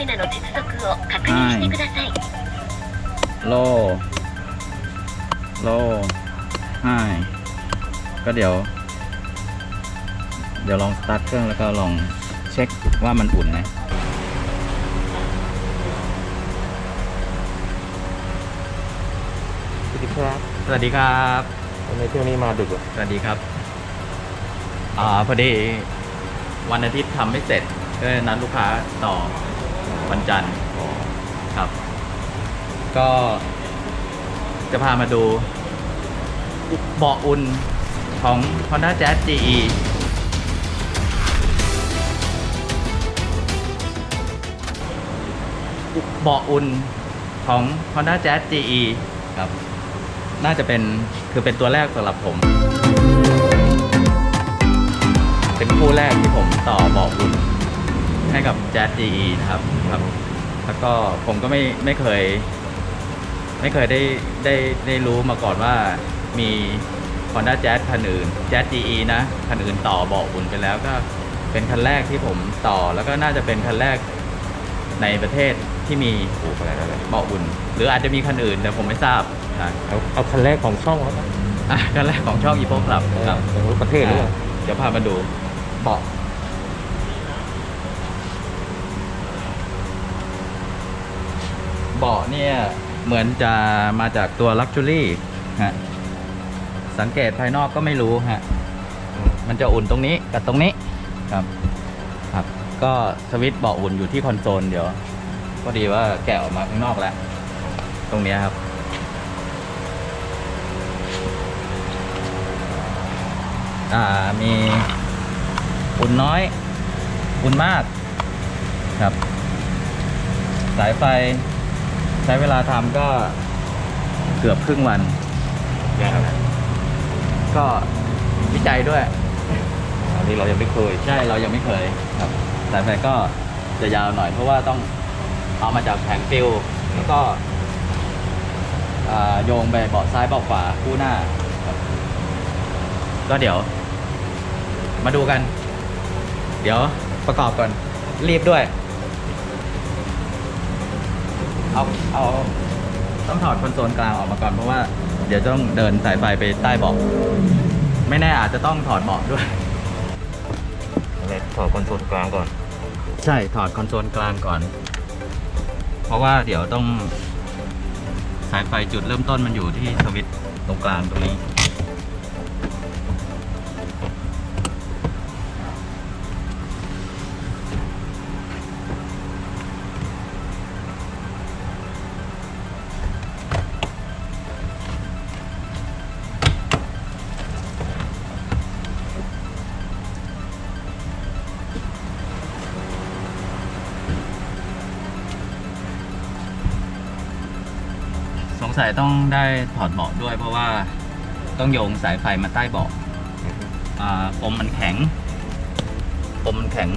テナの接続を確認してください。โล โลไฮก็เดี๋ยว เดี๋ยวลองสตาร์ทเครื่องแล้วก็ลองเช็คว่ามันอุ่นนะสวัสดีครับสวัสดีครับวันนี้เที่ยวนี้มาดึกเหรอสวัสดีครับ อ่าพอดีวันอาทิตย์ทำไม่เสร็จก็เนัดลูกค้าต่อ วันจันทร์ครับ ก็จะพามาดูเบาะอุ่นของ Honda Jazz GE เบาะอุ่นของ Honda Jazz GE ครับ น่าจะเป็นคือเป็นตัวแรกสำหรับผม เป็นคู่แรกที่ผมต่อเบาะอุ่นให้กับ Jazz GE นะครับ ครับ แล้วก็ผมก็ไม่ไม่เคย ไม่เคยได้ได้ได้รู้มาก่อนว่ามี Honda Jazz คันอื่น Jazz GE นะคันอื่นต่อเบาะอุ่นไปแล้วก็เป็นคันแรกที่ผมต่อแล้วก็น่าจะเป็นคันแรกในประเทศที่มีโอ้โหอะไรอะไรเบาะอุ่น หรืออาจจะมีคันอื่นแต่ผมไม่ทราบนะเอาเอาคันแรกของช่องครับอะคันแรกของช่องอีโ c คลับครับของประเทศหรือเปล่า เดี๋ยวพามาดูเบาะ เบาะเนี่ยเหมือนจะมาจากตัว Luxury ฮะสังเกตภายนอกก็ไม่รู้ฮะมันจะอุ่นตรงนี้กับตรงนี้ครับครับ ก็สวิตช์เบาะอุ่นอยู่ที่คอนโซลเดี๋ยวพอดีว่าแกะออกมาข้างนอกแล้ว ตรงนี้ครับ อ่ามีอุ่นน้อยอุ่นมากครับ สายไฟ ใช้เวลาทำก็เกือบครึ่งวันก็วิจัยด้วย อันนี้เรายังไม่เคย ใช่เรายังไม่เคยครับสายไฟก็จะยาวหน่อยเพราะว่าต้องเอามาจากแผงฟิลแล้วก็อ่าโยงไปเบาะซ้ายเบาะขวาคู่หน้าครับก็เดี๋ยว มาดูกัน เดี๋ยวประกอบก่อน รีบด้วย เอาเอาต้องถอดคอนโซลกลางออกมาก่อนเพราะว่าเดี๋ยวต้องเดินสายไฟไปใต้เบาะไม่แน่อาจจะต้องถอดเบาะด้วยอะไรถอดคอนโซลกลางก่อน ใช่ถอดคอนโซลกลางก่อน เพราะว่าเดี๋ยวต้องสายไฟจุดเริ่มต้นมันอยู่ที่สวิตช์ตรงกลางตรงนี้ สงสัยต้องได้ถอดเบาะด้วย เพราะว่าต้องโยงสายไฟมาใต้เบาะอ่าปมมันแข็งปมมันแข็ง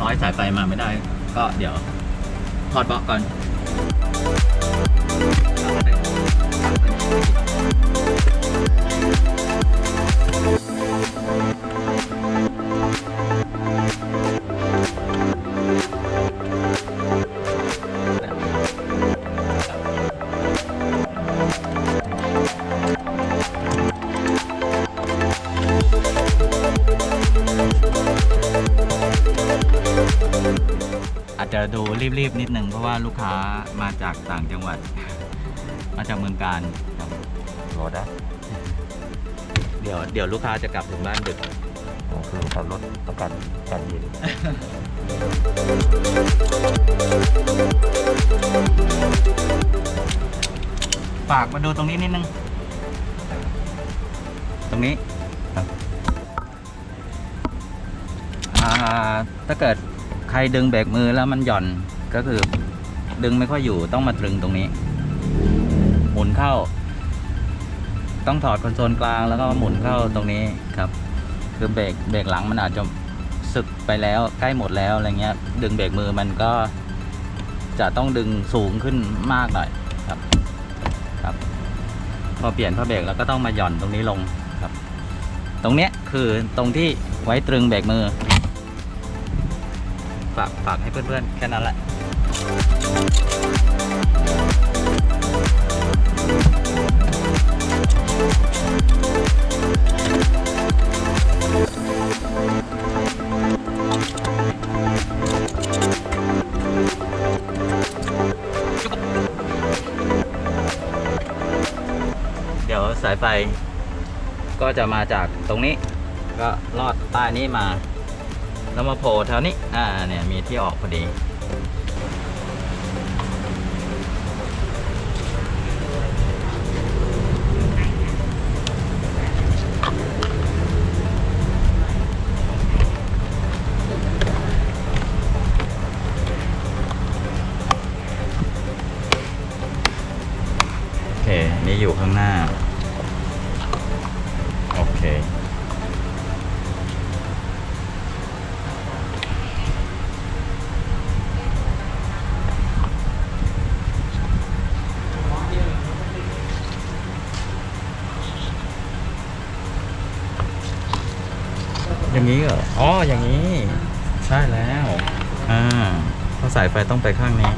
ร้อยสายไฟมาไม่ได้ ก็เดี๋ยวถอดเบาะก่อนอา ดูรีบๆนิดนึงเพราะว่าลูกค้ามาจากต่างจังหวัด มาจากเมืองการครับรอได้เดี๋ยวเดี๋ยวลูกค้าจะกลับถึงบ้านดึกอ๋อคือขับรถต้องการการเย็นฝากมาดูตรงนี้นิดนึง ตรงนี้ครับอ่าถ้าเกิดใครดึงเบรกมือแล้วมันหย่อนก็คือดึงไม่ค่อยอยู่ต้องมาตรึงตรงนี้ หมุนเข้า ต้องถอดคอนโซลกลางแล้วก็หมุนเข้าตรงนี้ครับ คือเบรกเบรกหลังมันอาจจะสึกไปแล้วใกล้หมดแล้วอะไรเงี้ย ดึงเบรกมือมันก็จะต้องดึงสูงขึ้นมากหน่อยครับ ครับ พอเปลี่ยนผ้าเบรกแล้วก็ต้องมาหย่อนตรงนี้ลงครับ ตรงเนี้ยคือตรงที่ไว้ตรึงเบรกมือ ฝากฝากให้เพื่อนๆ แค่นั้นแหละเดี๋ยวสายไฟก็จะมาจากตรงนี้ ก็ลอดใต้นี้มา แล้วมาโผล่แถวนี้อ่าเนี่ยมีที่ออกพอดี อย่างนี้เหรอ อ๋อ อย่างนี้ ใช่แล้ว อ่าเพราะสายไฟต้องไปข้างนี้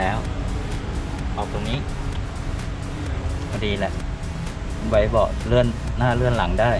แล้ว ออกตรงนี้พอดีแหละ ไว้เบาะเลื่อนหน้าเลื่อนหลังได้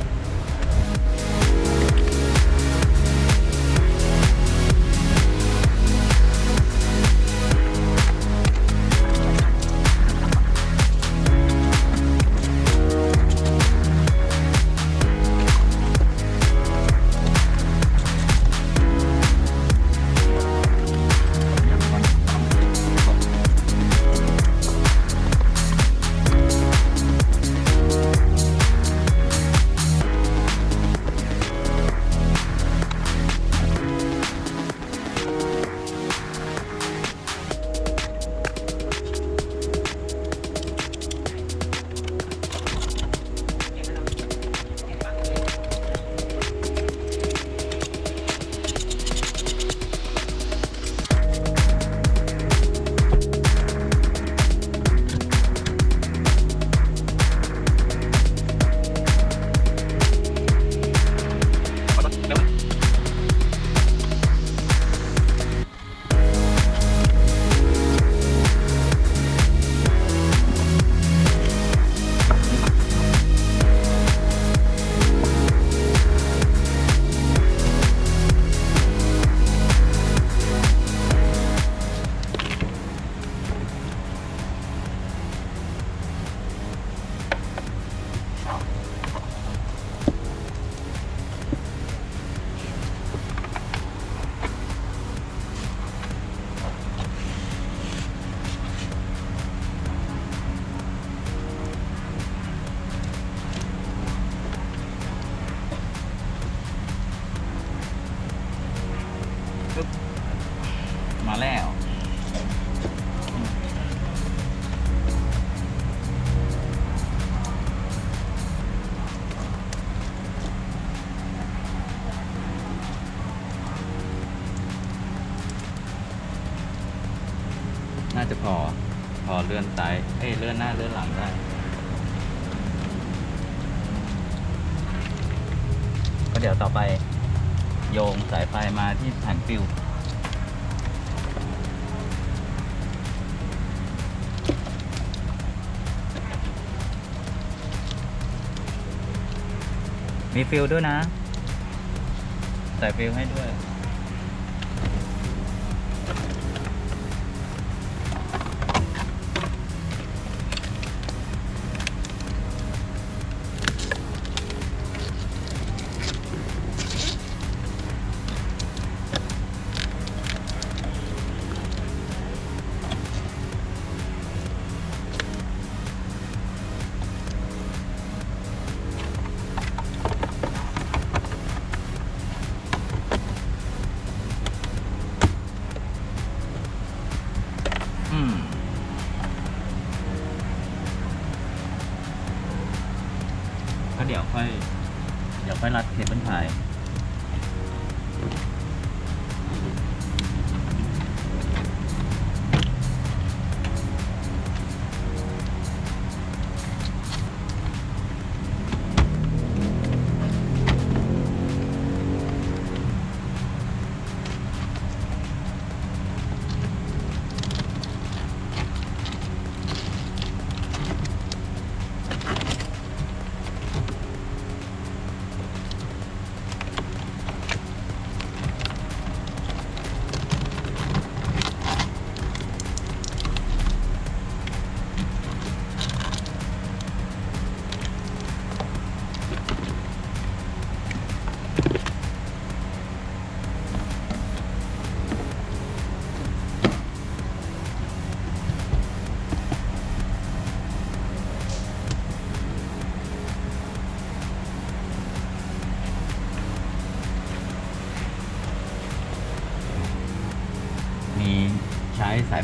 มีฟิลด้วยนะ ใส่ฟิลให้ด้วย ค่อย เดี๋ยวค่อยรัดเคเบิลไทย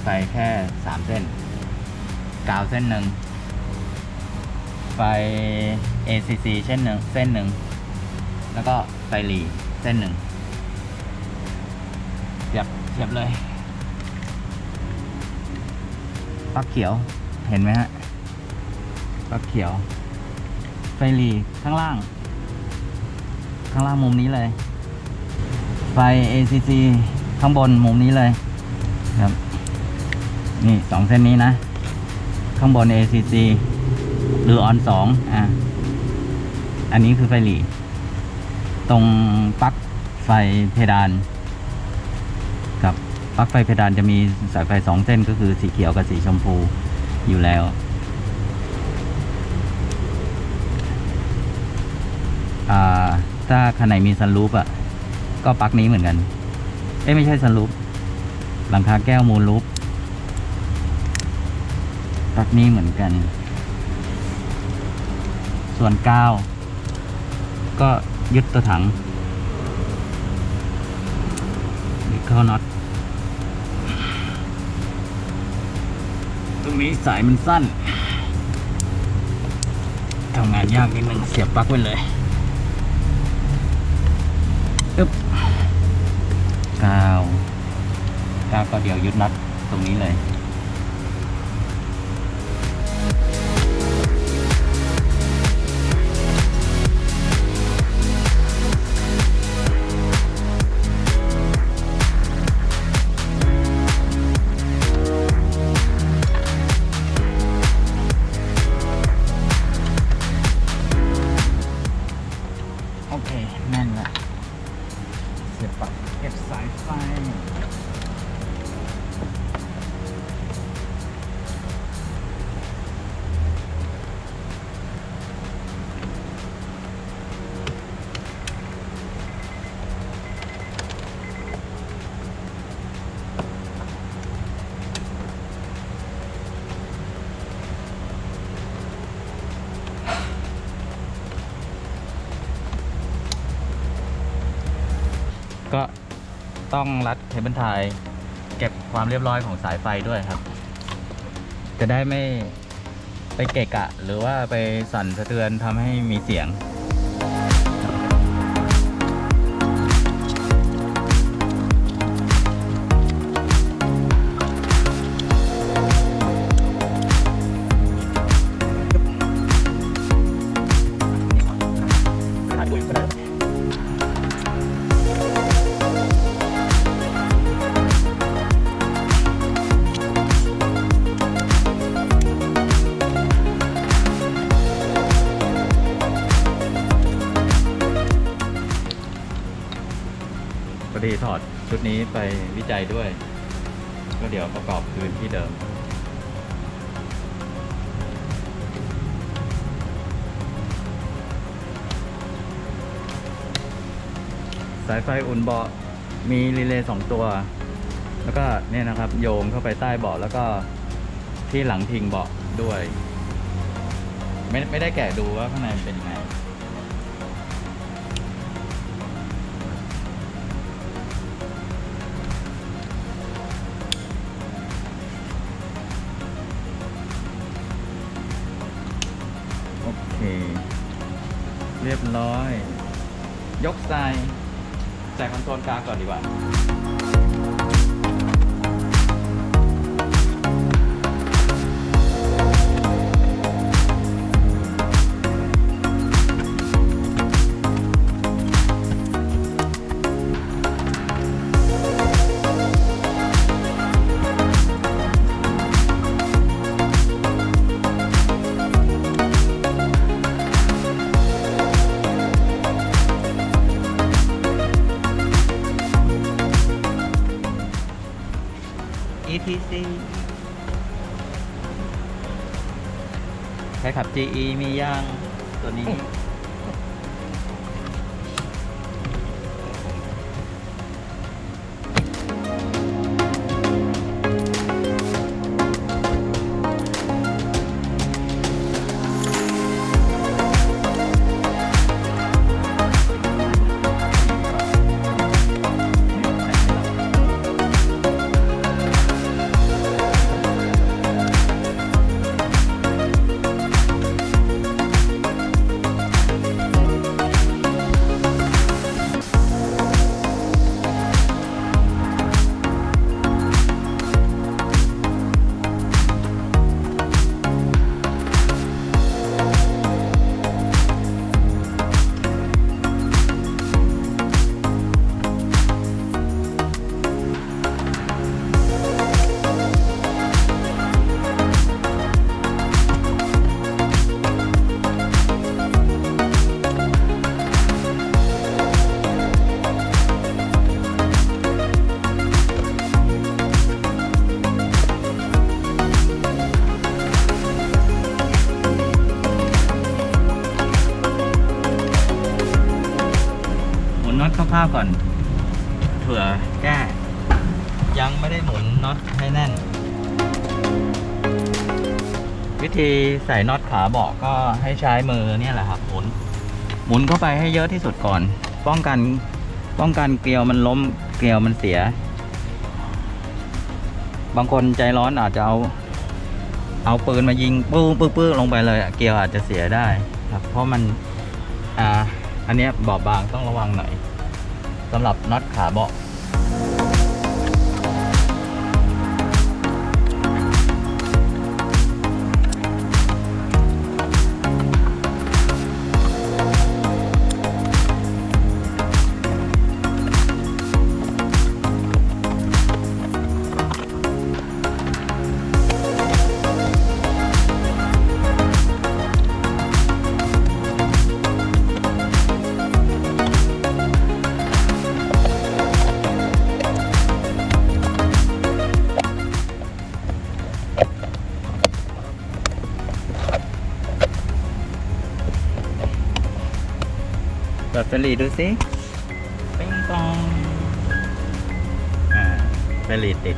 ใสายไฟแค่สามเส้น กาวเส้นหนึ่ง ไฟ ACC เช่นหนึ่งเส้นหนึ่ง แล้วก็ไฟหลีเส้นหนึ่งเสียบเสียบเลยปลั๊กเขียวเห็นไหมฮะปลั๊กเขียว ไฟหลีข้างล่าง ข้างล่างมุมนี้เลย ไฟ ACC ข้างบนมุมนี้เลยครับ นี่สองเส้นนี้นะ ข้างบน ACC หรือออนสองอะ อันนี้คือไฟหลี ตรงปลั๊กไฟเพดาน กับปลั๊กไฟเพดานจะมีสายไฟสองเส้นก็คือสีเขียวกับสีชมพูอยู่แล้วอ่าถ้าคันไหนมีซันรูปอะ ก็ปลั๊กนี้เหมือนกัน เอ้ไม่ใช่ซันรูปหลังคาแก้วมูลรูป ปลั๊กนี้เหมือนกัน ส่วนกาว ก็ยึดตัวถังยึดเข้าน็อต ตรงนี้สายมันสั้นทำงานยากนิดนึงเสียบปลั๊กไว้เลยอึ๊บกาวกาวก็เดี๋ยวยึดน็อตตรงนี้เลย ก็ต้องรัดเคเบิลไทยเก็บความเรียบร้อยของสายไฟด้วยครับ จะได้ไม่ไปเกะกะ หรือว่าไปสั่นสะเทือนทำให้มีเสียง เดี๋ยวประกอบคืนที่เดิม สายไฟอุ่นเบาะมีรีเลย์สองตัว แล้วก็เนี่ยนะครับโยงเข้าไปใต้เบาะแล้วก็ที่หลังพิงเบาะด้วย ไม่ไม่ได้แกะดูว่าข้างในมันเป็นยังไง GE มีย่าง น็อตคร่าวๆก่อน เผื่อแก้ยังไม่ได้หมุนน็อตให้แน่น วิธีใส่น็อตขาเบาะก็ให้ใช้มือเนี่ยแหละครับหมุน หมุนเข้าไปให้เยอะที่สุดก่อน ป้องกันป้องกันเกลียวมันล้มเกลียวมันเสีย บางคนใจร้อนอาจจะเอา เอาปืนมายิงปื้อปื้อปื้อลงไปเลยเกลียวอาจจะเสียได้ครับ เพราะมันอ่าอันนี้บอบบางต้องระวังหน่อย สำหรับน็อตขาเบาะ หลีดดูสิปิ้งปอง อ่าไฟหลีดติด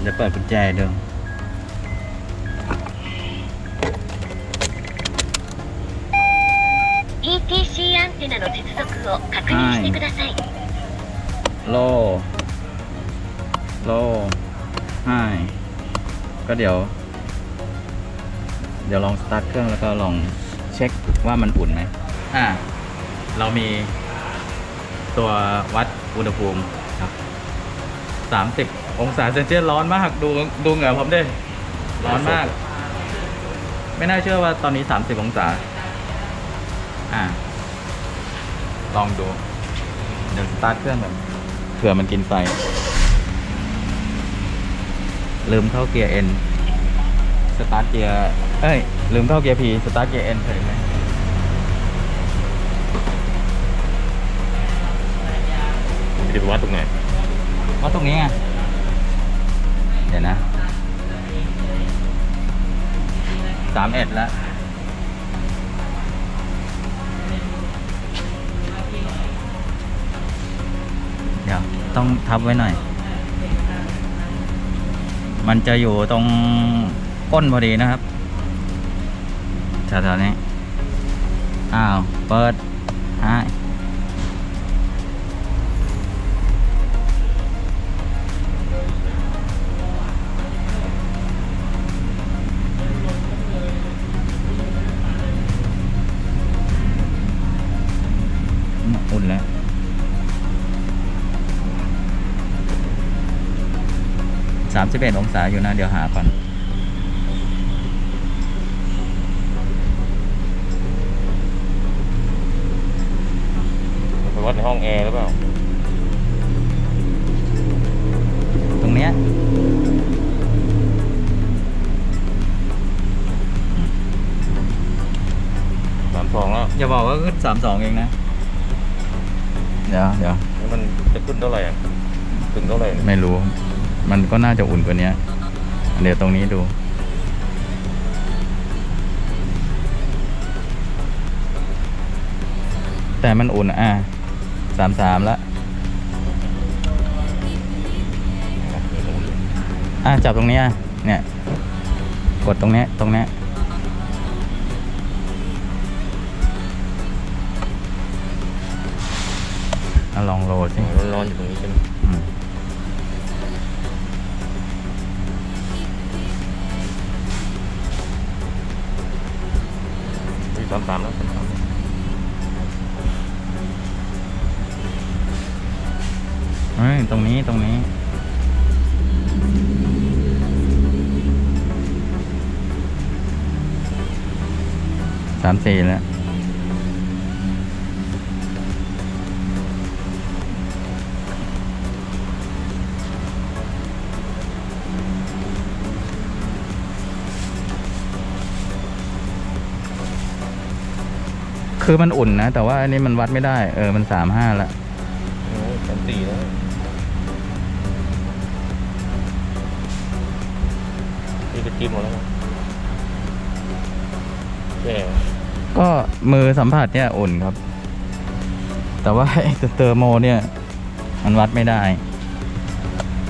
เดี๋ยวเปิดกุญแจดู ETC アンテナの接続を確認してください โล โลไฮก็เดี๋ยว เดี๋ยวลองสตาร์ทเครื่องแล้วก็ลองเช็คว่ามันอุ่นไหม อ่า เรามีตัววัดอุณหภูมิครับ 30 องศาเซนเซียสร้อนมากดูดูเหงื่อผมด้ร้อนมาก ไม่น่าเชื่อว่าตอนนี้ 30 องศา อ่า ลองดู เดี๋ยวสตาร์ทเครื่องแบบเผื่อมันกินไฟ ลืมเข้าเกียร์ N สตาร์ทเกียร์ เอ้ย ลืมเข้าเกียร์ P สตาร์ทเกียร์ N เฉยไหม จะไปวัดตรงไหนวัดตรงนี้ไงเดี๋ยวนะสามเอ็ดแล้วเดี๋ยวต้องทับไว้หน่อย มันจะอยู่ตรงก้นพอดีนะครับแถวๆนี้ อ้าว เปิดให้ อุ่นแล้วสามสิบเอ็ดองศาอยู่นะ เดี๋ยวหาก่อนไปวัดในห้องแอร์หรือเปล่า ตรงเนี้ยสามสองแล้ว อย่าบอกว่าขึ้นสามสองเองนะ เดี๋ยวเดี๋ยวแล้วมันจะขึ้นเท่าไหร่อะถึงเท่าไหร่ไม่รู้ มันก็น่าจะอุ่นกว่านี้เดี๋ยวตรงนี้ดู แต่มันอุ่นอะสามสามละอะจับตรงเนี้ยเนี่ย กดตรงเนี้ยตรงเนี้ อะลองโหลดสิร้อนๆอยู่ตรงนี้ใช่ไหมอืมอุ้ยสามสามแล้วสามสามเฮ้ยตรงนี้ตรงนี้ สามสี่แล้ว คือมันอุ่นนะ แต่ว่าอันนี้มันวัดไม่ได้ เออ มันสามห้าละโอ้ยสามสี่แล้วนี่ก็จิ้มหมดแล้วมั้งแย่ก็มือสัมผัสเนี่ยอุ่นครับ แต่ว่าไอ้เตอร์โมเนี่ย มันวัดไม่ได้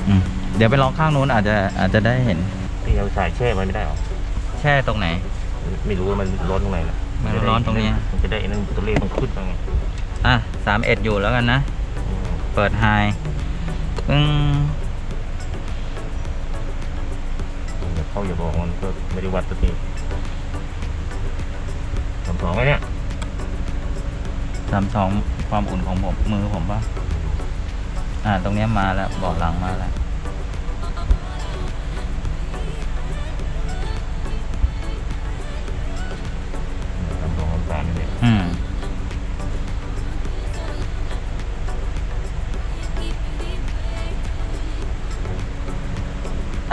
อืมเดี๋ยวไปลองข้างนู้นอาจจะอาจจะได้เห็นที่เอาสายแช่ไว้ไม่ได้หรอ แช่ตรงไหน ไม่รู้ว่ามันร้อนตรงไหนนะมันร้อนตรงนี้มัน จะได้ไอ้นั่นตัวเลขมันขึ้นมาไงอะสามเอ็ดอยู่แล้วกันนะอืมเปิดไฮปึ้งอย่าเข้าอย่าบอกมันก็ไม่ได้วัดสักทีสามสองไหมเนี่ยสามสองความอุ่นของผมมือผมปะอ่า ตรงเนี้ยมาแล้วเบาะหลังมาแล้ว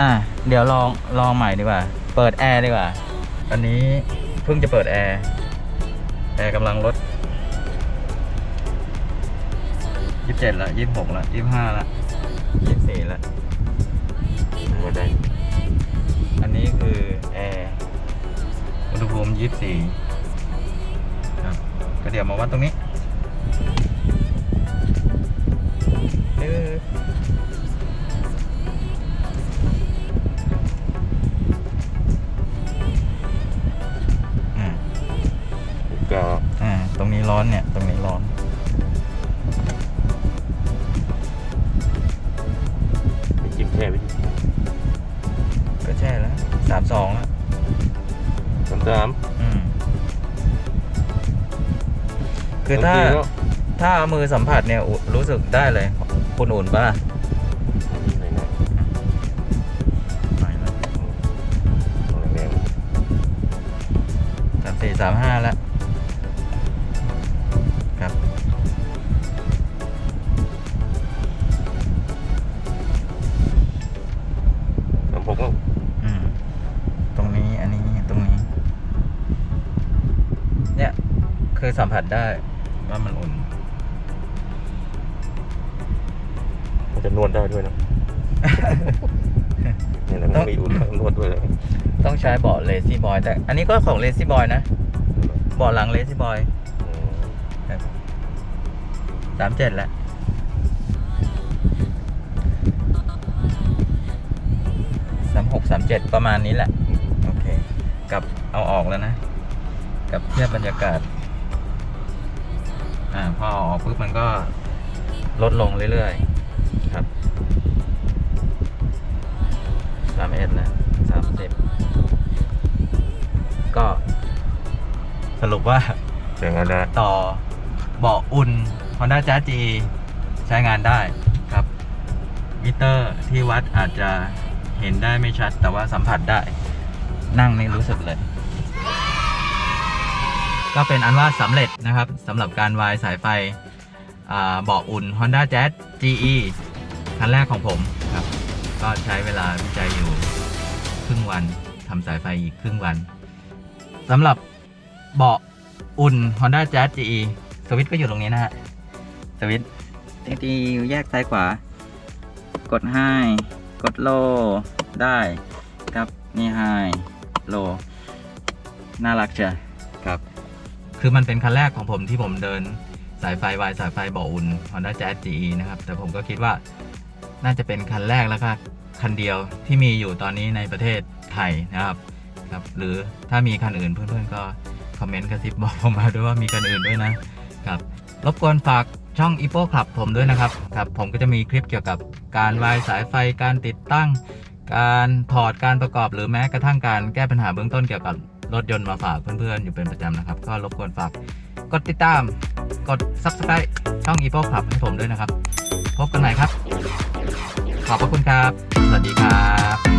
อะเดี๋ยวลองลองใหม่ดีกว่า เปิดแอร์ดีกว่า อันนี้เพิ่งจะเปิดแอร์แอร์กำลังลดยี่สิบเจ็ดละยี่สิบหกละยี่สิบห้าละยี่สิบสี่ละไม่ได้อันนี้คือแอร์อุณหภูมิยี่สิบสี่ครับก็เดี๋ยวมาวัดตรงนี้ อามือสัมผัสเนี่ยอุ่นรู้สึกได้เลยคุณอุ่นปะล่ะนี่เลยนะเอาแรงสามสี่สามห้าแล้วครับๆสามหกแล้วอืมตรงนี้อันนี้ตรงนี้ เนี่ยคือสัมผัสได้ว่ามันอุ่น ใช้เบาะเลซี่บอยแต่อันนี้ก็ของเลซี่บอยนะเบาะหลังเลซี่บอยอืมสามเจ็ดแล้วสามหกสามเจ็ดประมาณนี้แหละ โอเค กับเอาออกแล้วนะ กับเทียบบรรยากาศ อ่า พอเอาออกปุ๊บมันก็ลดลงเรื่อยๆ สรุปว่าใช้งานได้ต่อเบาะอุ่น Honda Jazz G ใช้งานได้ครับมิเตอร์ที่วัดอาจจะเห็นได้ไม่ชัด แต่ว่าสัมผัสได้ นั่งนี่รู้สึกเลย ก็เป็นอันว่าสำเร็จนะครับสำหรับการวายสายไฟอ่าเบาะอุ่น Honda Jazz GE คันแรกของผมครับ ก็ใช้เวลาวิจัยอยู่ครึ่งวันทำสายไฟอีกครึ่งวันสำหรับเบาะ อุ่น Honda Jazz GE สวิตช์ก็อยู่ตรงนี้นะฮะ สวิตช์จริงๆแยกซ้ายขวา กดไฮกดโลได้ครับนี่ไฮโลน่ารักเชียวครับ คือมันเป็นคันแรกของผมที่ผมเดินสายไฟวายสายไฟเบาะอุ่น Honda Jazz GE นะครับ แต่ผมก็คิดว่าน่าจะเป็นคันแรกแล้วก็คันเดียวที่มีอยู่ตอนนี้ในประเทศไทยนะครับครับ หรือถ้ามีคันอื่นเพื่อนๆก็ คอมเมนต์กระซิบบอกผมมาด้วยว่ามีคันอื่นด้วยนะครับรบกวนฝากช่อง e p o Club ผมด้วยนะครับครับ ผมก็จะมีคลิปเกี่ยวกับการวายสายไฟการติดตั้ง การถอดการประกอบหรือแม้กระทั่งการแก้ปัญหาเบื้องต้นเกี่ยวกับรถยนต์มาฝากเพื่อนๆ อยู่เป็นประจำนะครับ ก็รบกวนฝากกดติดตาม กด Subscribe ช่อง e p o Club ให้ผมด้วยนะครับ พบกันใหม่ครับ ขอบพระคุณครับ สวัสดีครับ